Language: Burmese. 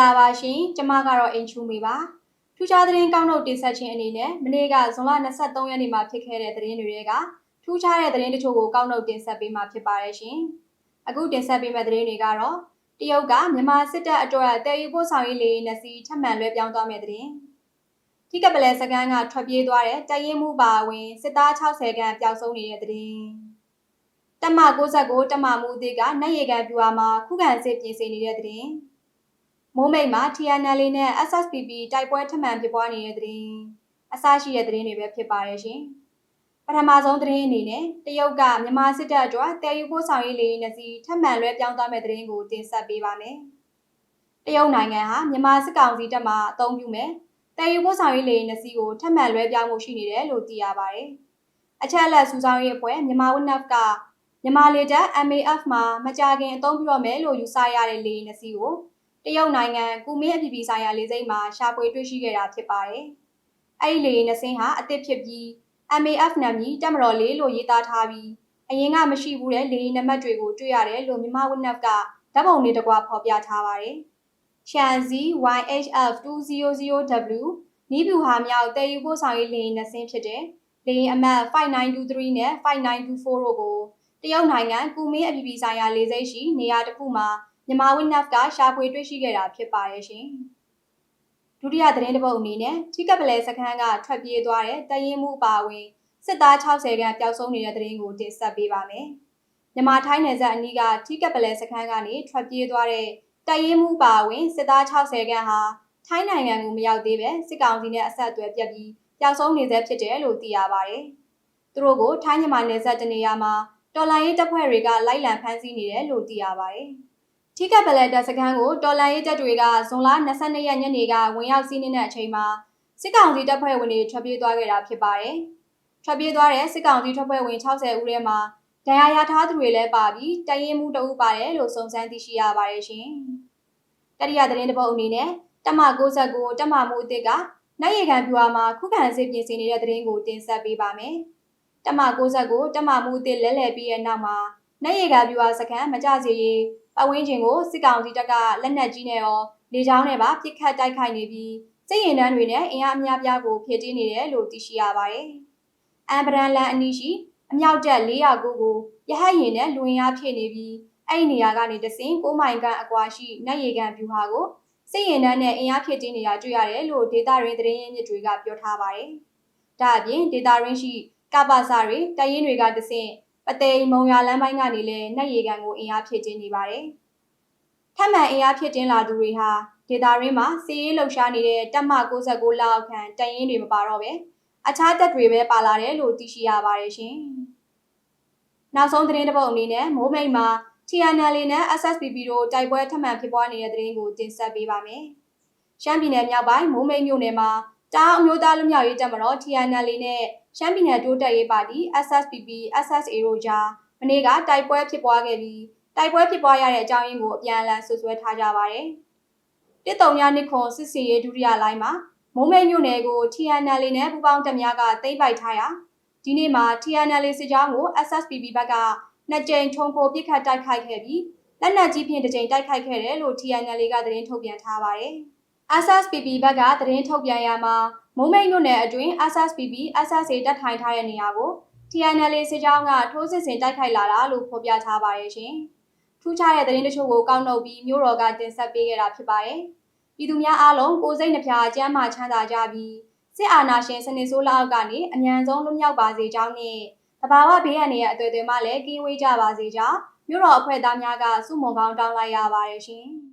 လာပါရှင်ကျမကတော့အင်ချူမေပါထူးခြားသတင်းကောင်းထုတ်တင်ဆက်ခြင်းအနေနဲ့မနေ့ကဇွန်လ23ရက်နေ့မှာဖြစ်ခဲ့တဲ့သတင်းတွေကထူးခြားတဲ့သတင်းတချို့ကိုကောင်းထုတ်တင်ဆက်ပေးမှာဖြစ်ပါတယ်ရှင်အခုတင်ဆက်ပေးမယ့်သတင်းတွေကတော့တရုတ်ကမြန်မာစစ်တပ်အတွက်တည်ယူပို့ဆောင်ရေးလေယာဉ်နှစ်စီးထပ်မံလွှဲပြောင်းသွားမယ့်သတင်းထိကပလဲစကန်ကထွက်ပြေးသွားတဲ့တရင်မှုပါဝင်စစ်သား60ခန့်ပျောက်ဆုံးနေတဲ့သတင်းတမ69တမမှုအသစ်ကနိုင်ရီကန်ပြူဟာမှာခုခံစစ်ပြင်ဆင်နေတဲ့သတင်း မိုးမိတ်မှာ TNL နဲ့ SSPP တိုက်ပွဲထပ်မံဖြစ်ပွားနေတဲ့သတင်းအစရှိတဲ့သတင်းတွေပဲဖြစ်ပါတယ်ရှင်ပထမဆုံးသတင်းအနေနဲ့တရုတ်ကမြန်မာစစ်တပ်အတွက်တည်ယူပို့ဆောင်ရေးလေယာဉ်နှစ်စီးထပ်မံလွှဲပြောင်းသွားမယ့်သတင်းကိုတင်ဆက်ပေးပါမယ်တရုတ်နိုင်ငံဟာမြန်မာစစ်ကောင်စီတပ်မှအသုံးပြုမယ်တည်ယူပို့ဆောင်ရေးလေယာဉ်နှစ်စီးကိုထပ်မံလွှဲပြောင်းမှုရှိနေတယ်လို့သိရပါတယ်အချက်အလက်စူးစောင်းရေးအဖွဲ့မြန်မာဝနက်ကမြန်မာလေတပ် MAF မှာမကြခင်အသုံးပြုရမယ်လို့ယူဆရတဲ့လေယာဉ်နှစ်စီးကို တရုတ်နိုင်ငံကူမင်းအပြည်ပြည်ဆိုင်ရာလေဆိပ်မှာရှာဖွေတွေ့ရှိခဲ့တာဖြစ်ပါတယ်။အဲ့ဒီလေယာဉ်နှစ်စင်းဟာအသစ်ဖြစ်ပြီး MAF နာမည်တက်မတော်လေးလို့ရေးသားထားပြီးအရင်ကမရှိဘူးတဲ့လေယာဉ်နံပါတ်တွေကိုတွေ့ရတယ်လို့မြန်မာဝနက်ကဓာတ်ပုံတွေတကွာဖော်ပြထားပါတယ်။ Shanxi YHF 200W နီးဗျူဟာမြောက်တည်ယူပို့ဆောင်ရေးလေယာဉ်နှစ်စင်းဖြစ်တဲ့လေယာဉ်အမှတ်5923နဲ့5924တို့ကိုတရုတ်နိုင်ငံကူမင်းအပြည်ပြည်ဆိုင်ရာလေဆိပ်ရှိနေရာတစ်ခုမှာ မြန်မာဝင်းနက်ဖ်ကရှာဖွေတွေ့ရှိခဲ့တာဖြစ်ပါရဲ့ရှင်။ဒုတိယသတင်းတစ်ပုဒ်အနေနဲ့ထိကပ်ပလဲစခန်းကထွက်ပြေးသွားတဲ့တရင်မှုအပါအဝင်စစ်သား60ခန့်ပျောက်ဆုံးနေတဲ့သတင်းကိုတင်ဆက်ပေးပါမယ်။မြန်မာထိုင်းနယ်စပ်အနီးကထိကပ်ပလဲစခန်းကနေထွက်ပြေးသွားတဲ့တရင်မှုပါအဝင်စစ်သား60ခန့်ဟာထိုင်းနိုင်ငံကိုမရောက်သေးပဲစစ်ကောင်စီနဲ့အဆက်အသွယ်ပြတ်ပြီးပျောက်ဆုံးနေဆဲဖြစ်တယ်လို့သိရပါတယ်။သူတို့ကိုထိုင်းမြန်မာနယ်စပ်တနေရာမှာတော်လိုင်းရေးတပ်ဖွဲ့တွေကလိုက်လံဖမ်းဆီးနေတယ်လို့သိရပါတယ်။ ထိကပ်ပလက်တပ်စခန်းကိုတော်လိုင်းရေးတပ်တွေကဇွန်လ22ရက်ညနေကဝင်ရောက်စီးနင်းတဲ့အချိန်မှာစစ်ကောင်စီတပ်ဖွဲ့ဝင်တွေထွက်ပြေးသွားခဲ့တာဖြစ်ပါတယ်။ထွက်ပြေးသွားတဲ့စစ်ကောင်စီတပ်ဖွဲ့ဝင်60ဦးထဲမှာဒဏ်ရာရထားသူတွေလည်းပါပြီးတရင်မှုတအုပ်ပါတယ်လို့စုံစမ်းသိရှိရပါတယ်ရှင်။တတိယသတင်းတစ်ပုဒ်အနေနဲ့တမ69တမမှုအစ်စ်ကနိုင်ရီခံပြူဟာမှာခုခံစစ်ပြင်ဆင်နေတဲ့သတင်းကိုတင်ဆက်ပေးပါမယ်။တမ69တမမှုအစ်စ်လဲလှယ်ပြီးတဲ့နောက်မှာနိုင်ရီခံပြူဟာစခန်းမကြစေရေး ပတ်ဝန်းကျင်ကိုစစ်ကောင်စီတပ်ကလက်နက်ကြီးနဲ့ရောလေကြောင်းနဲ့ပါပစ်ခတ်တိုက်ခိုက်နေပြီးစစ်ရင်တန်းတွေနဲ့အင်အားအများပြားကိုဖျက်ဆီးနေတယ်လို့သိရှိရပါတယ်။အမ်ဘရန်လန်အနီးရှိအမြောက်တက်400ကိုကိုရဟတ်ရင်နဲ့လူဝင်အားဖြည့်နေပြီးအဲ့ဒီနေရာကနေတဆင်9မိုင်ခန့်အကွာရှိနိုင်ရီကန်ပြူဟာကိုစစ်ရင်တန်းနဲ့အင်အားဖြည့်တင်းနေတာတွေ့ရတယ်လို့ဒေတာရင်းသတင်းရင်းမြစ်တွေကပြောထားပါတယ်။ဒါအပြင်ဒေတာရင်းရှိကပ္ပစာတွေတရင်တွေကတဆင် ပသိမ်မုံရလမ်းပိုင်းကနေလည်းနှက်ရီကန်ကိုအင်အားဖြည့်တင်းနေပါတယ်။ထပ်မံအင်အားဖြည့်တင်းလာသူတွေဟာဒေတာရင်းမှာစီးရေးလှုပ်ရှားနေတဲ့တပ်မ69လောက်ခန့်တရင်တွေမပါတော့ပဲအခြားတပ်တွေပဲပါလာတယ်လို့သိရှိရပါတယ်ရှင်။နောက်ဆုံးသတင်းတစ်ပုဒ်အနေနဲ့မိုးမိတ်မှာ TNL နဲ့ SSPP တို့တိုက်ပွဲထပ်မံဖြစ်ပွားနေတဲ့သတင်းကိုတင်ဆက်ပေးပါမယ်။ရှမ်းပြည်နယ်မြောက်ပိုင်းမိုးမိတ်မြို့နယ်မှာ တောင်အမျိုးသားလူမျိုးရေးတပ်မတော် TNL နဲ့ရှမ်းပြည်နယ်တိုးတက်ရေးပါတီ SSPP SSA တို့ကြားမနေ့ကတိုက်ပွဲဖြစ်ပွားခဲ့ပြီးတိုက်ပွဲဖြစ်ပွားရတဲ့အကြောင်းရင်းကိုအပြန်အလှန်ဆွဆွဲထားကြပါတယ်။တစ်တုံများနှစ်ခွန်စစ်စီရေးဒုတိယလိုင်းမှာမုံမိတ်မြို့နယ်ကို TNL နဲ့ပူးပေါင်းတပ်များကသိမ်းပိုက်ထားရာဒီနေ့မှာ TNL စစ်ကြောင်းကို SSPP ဘက်ကနှစ်ကြိမ်ထုံပိုပစ်ခတ်တိုက်ခိုက်ခဲ့ပြီးလက်နက်ကြီးဖြင့်တစ်ကြိမ်တိုက်ခိုက်ခဲ့တယ်လို့ TNL ကသတင်းထုတ်ပြန်ထားပါတယ်။ SSPP ဘက်ကသတင်းထုတ်ပြန်ရမှာမုံမိတ်မြို့နယ်အတွင်း SSPP SSA တပ်ထိုင်ထားတဲ့နေရာကို TNL စစ်ကြောင်းကထိုးစစ်ဆင်တိုက်ခိုက်လာတာလို့ဖော်ပြထားပါရဲ့ရှင်။ထူးခြားတဲ့သတင်းတချို့ကိုကောက်နှုတ်ပြီးမြို့တော်ကတင်ဆက်ပေးခဲ့တာဖြစ်ပါတယ်။ပြည်သူများအားလုံးကိုစိတ်နှဖျားကျမ်းမာချမ်းသာကြပြီးစစ်အာဏာရှင်စနစ်ဆိုးလက်အောက်ကနေအ мян ဆုံးလွတ်မြောက်ပါစေကြောင်းနဲ့တဘာဝဘေးအန္တရာယ်အသွေးသွေးမှလည်းကင်းဝေးကြပါစေကြောင်းမြို့တော်အဖွဲ့သားများကစုမုံကောင်းတောင်းလိုက်ရပါတယ်ရှင်။